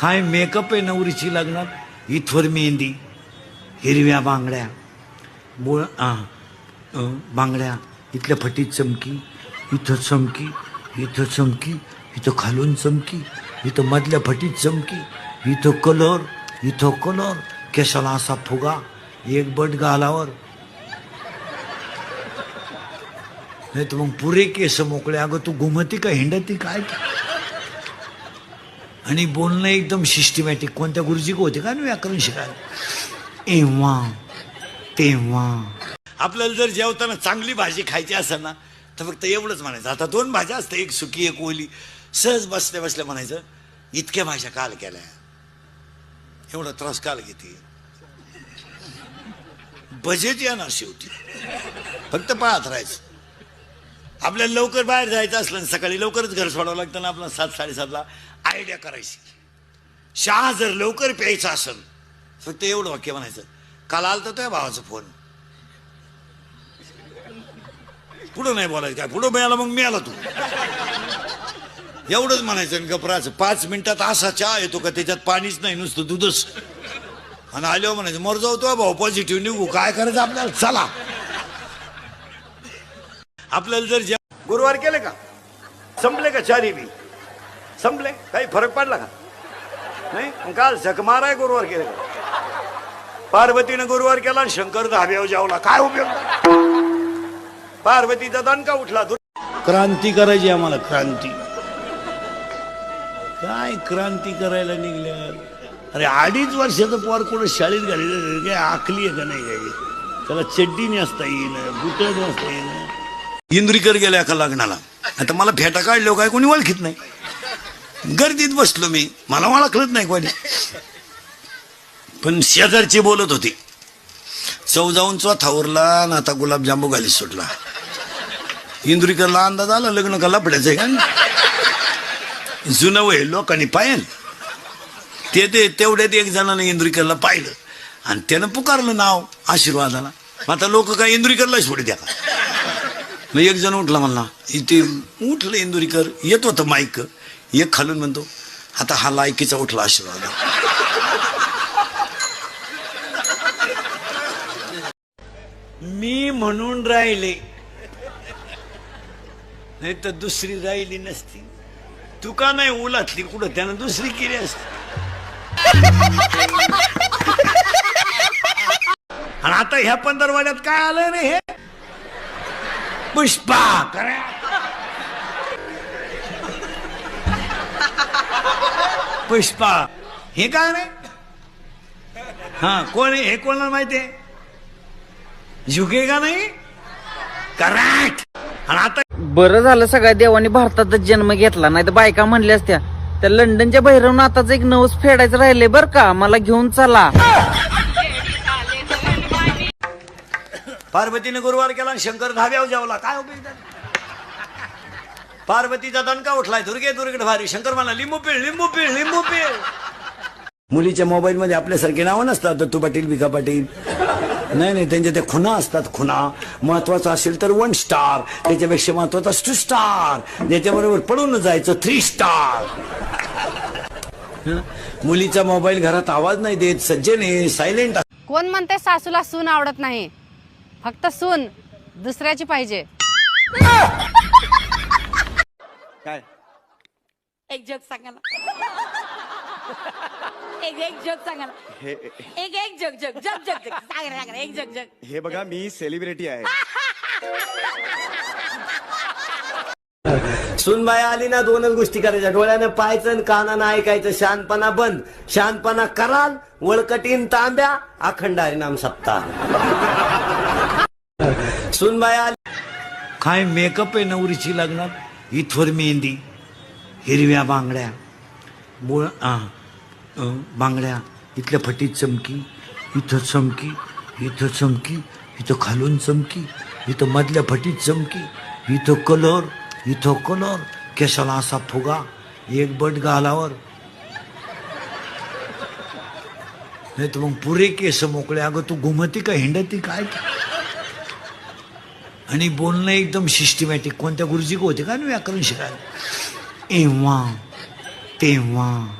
काय मेकअप आहे नवरीची लग्नात? इथवर मेहंदी हिरव्या बांगड्या बोळ बांगड्या इथल्या फटीत चमकी इथं चमकी इथं चमकी इथं खालून चमकी इथं मधल्या फटीत चमकी इथं कलर इथं कलर केसाला असा फुगा एक बट गालावर. नाही तर मग पुरे केस मोकळे. अगं तू घुमती का हिंडती काय? आणि बोलणं एकदम सिस्टमॅटिक कोणत्या गुरुजी होते का? व्याकरण शिकायला. एव्हा तेव्हा. आपल्याला जर जेवताना चांगली भाजी खायची असेल ना तर फक्त एवढंच म्हणायचं. आता दोन भाज्या असतात एक सुकी एक ओली. सहज बसल्या बसल्या म्हणायचं इतक्या भाज्या काल केल्या. एवढा त्रास काल घेते. बजेट येणार शेवटी. फक्त पाळत राहायचं. आपल्याला लवकर बाहेर जायचं असलं सकाळी लवकरच घर सोडावं लागतं ना आपल्याला सात साडेसातला आयडिया करायची. चहा जर लवकर प्यायचा असेल फक्त एवढं वाक्य म्हणायचं काल आलं तर त्या भावाचा फोन पुढं नाही बोलायचं काय पुढं मिळाला मग मिळाला तू. एवढंच म्हणायचं आणि गपराचं पाच मिनिटात असा चहा येतो का त्याच्यात पाणीच नाही नुसतं दूधच. आणि आल्यावर म्हणायचं मर जाऊ तो भाऊ पॉझिटिव्ह निघू. काय करायचं आपल्याला? चला. आपल्याला जर गुरुवार केले का? संपले का चारी बी? संपले? काही फरक पडला का? नाही? काल झकमाराय गुरुवार केले का? पार्वतीनं गुरुवार केला आणि शंकर धाब्यावर जावला काय उपयोग? पार्वतीचा दणका उठला. क्रांती करायची आम्हाला क्रांती. काय क्रांती करायला निघल्या? अरे अडीच वर्षाचं पोर कुठं शाळेत घाललं काय आखली आहे का नाही काही? त्याला चड्डी नेसता येईन बुट नसता येईन. इंद्रीकर गेल्या एका लग्नाला? आता मला फेटा काढलो काय कोणी ओळखीत नाही. गर्दीत बसलो मी. मला ओळखलंच नाही कोणी. पण शेजारची बोलत होती. चौ जाऊन चौथावरला आणि आता गुलाबजांबू घाली सुटला. इंद्रीकरला अंदाज आला लग्न का लपड्याचं आहे का? जुनं वय लोकांनी पायल ते ते तेवढ्यात एक जणानं इंद्रिकरला पाहिलं. आणि त्यानं पुकारलं नाव आशीर्वादाला. मग आता लोक काय इंद्रिकरला सोडी द्या का? मग एक जण उठला म्हणला इथे उठलं इंदुरीकर येत होतं माईक एक खालून म्हणतो आता हा लायकीचा उठला आशीर्वाद. मी म्हणून राहिले नाही तर दुसरी राहिली नसती. तू का नाही उलातली कुठं त्यानं दुसरी केली असती. आणि आता ह्या पंधरवाड्यात काय आलं नाही हे? पुष्पा! करा पुष्पा! हे काय नाही हा कोण हे कोणाला माहितीये झुके का नाही? करेक्ट आणि आता बरं झालं सगळ्या देवानी भारतातच जन्म घेतला नाही तर बायका म्हणल्या असत्या त्या लंडनच्या भैरवनाथाचं एक नवस फेडायचं राहिले बर का? मला घेऊन चला. पार्वतीने गुरुवार केला आणि शंकर धाब्यावर जावला काय उपयोग? पार्वतीचा दणका उठलाय दुर्गे दुर्गड भारी. शंकर म्हणला लिंबू पिळ लिंबू पिळ लिंबू पिळ. मुलीच्या मोबाईल मध्ये आपल्यासारखे नावं नसतात दत्तू पाटील भिका पाटील. नाही नाही त्यांच्या त्या खुना असतात खुना महत्वाचं असेल तर वन स्टार त्याच्यापेक्षा महत्त्वाचा टू स्टार त्याच्याबरोबर पळून जायचं थ्री स्टार मुलीचा मोबाईल घरात आवाज नाही देत सज्जने सायलेंट कोण म्हणते सासूला सून आवडत नाही? फक्त सून दुसऱ्याची पाहिजे. काय? एक जोक सांगा ना. एक एक जोक सांगा ना. हे एक एक joke joke joke joke joke सांगा ना, सांगा ना, एक जोक जोक हे बघा मी सेलिब्रिटी आहे. सुनबाई आली ना दोनच गोष्टी करायच्या. डोळ्यानं पाहायचं आणि कानानं ऐकायचं. शानपणा बंद. शानपणा कराल वळकटीन तांब्या अखंड हरिनाम सप्ताह. सुनबाई आली. काय मेकअप आहे नवरीची लग्नात? इथवर मेहंदी हिरव्या बांगड्या मुळ बांगड्या इथल्या फटीत चमकी इथं चमकी इथं चमकी इथं खालून चमकी इथं मधल्या फटीत चमकी इथं कलर इथं कलर केसाला असा फुगा एक बट घालावर. नाही तर मग पुरे केस मोकळे. अगं तू घुमती का हिंडती? काय? आणि बोलणं एकदम सिस्टमॅटिक कोणत्या गुरुजी होते का? ना व्याकरण शिकायला. एव्हा तेव्हा.